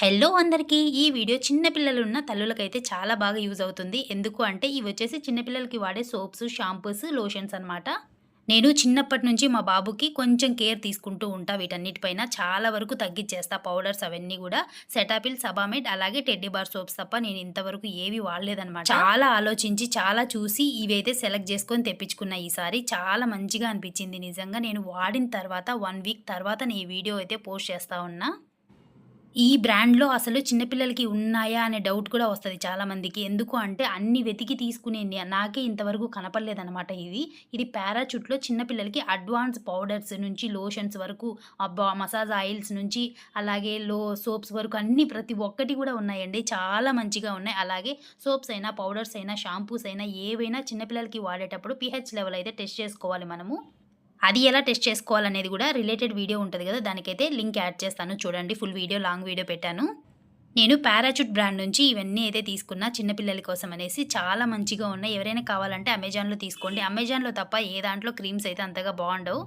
Hello అందరికీ. ఈ video చిన్నపిల్లలు ఉన్న తల్లులకైతే చాలా బాగా యూజ్ అవుతుంది. ఎందుకు అంటే ఇవి వచ్చేసి చిన్నపిల్లలకి వాడే సోప్స్ షాంపూస్ లోషన్స్ అన్నమాట. నేను చిన్నప్పటి నుంచి మా బాబుకి కొంచెం కేర్ తీసుకుంటూ ఉంటా. వీటన్నిటిపైన చాలా వరకు తగ్గించేస్తా. పౌడర్స్ అవన్నీ కూడా. సెటాపిల్ సబామెడ్ అలాగే టెడ్డీ బార్ సోప్స్ తప్ప నేను ఇంతవరకు ఏవి వాడలేదనమాట చాలా ఆలోచించి చాలా చూసి ఇవైతే సెలెక్ట్ చేసుకొని తెప్పించుకున్నా ఈసారి. చాలా మంచిగా అనిపించింది నిజంగా. నేను వాడిన తర్వాత వన్ వీక్ తర్వాత నేను ఈ వీడియో అయితే పోస్ట్ చేస్తా ఉన్నా. ఈ బ్రాండ్‌లో అసలు చిన్నపిల్లలకి ఉన్నాయా అనే డౌట్ కూడా వస్తుంది చాలామందికి. ఎందుకు అంటే అన్ని వెతికి తీసుకునే నాకే ఇంతవరకు కనపడలేదనమాట ఇది. ఇది పారాచూట్‌లో చిన్నపిల్లలకి అడ్వాన్స్ పౌడర్స్ నుంచి లోషన్స్ వరకు మసాజ్ ఆయిల్స్ నుంచి అలాగే లో సోప్స్ వరకు అన్ని ప్రతి ఒక్కటి కూడా ఉన్నాయండి. చాలా మంచిగా ఉన్నాయి. అలాగే సోప్స్ అయినా, పౌడర్స్ అయినా, షాంపూస్ అయినా ఏవైనా చిన్నపిల్లలకి వాడేటప్పుడు పిహెచ్ లెవెల్ అయితే టెస్ట్ చేసుకోవాలి మనము. అది ఎలా టెస్ట్ చేసుకోవాలనేది కూడా రిలేటెడ్ వీడియో ఉంటుంది కదా! దానికైతే లింక్ యాడ్ చేస్తాను చూడండి. ఫుల్ వీడియో లాంగ్ వీడియో పెట్టాను. నేను పారాచూట్ బ్రాండ్ నుంచి ఇవన్నీ అయితే తీసుకున్నా చిన్నపిల్లల కోసం అనేసి. చాలా మంచిగా ఉన్నాయి. ఎవరైనా కావాలంటే అమెజాన్‌లో తీసుకోండి. అమెజాన్‌లో తప్ప ఏ దాంట్లో క్రీమ్స్ అయితే అంతగా బాగుండవు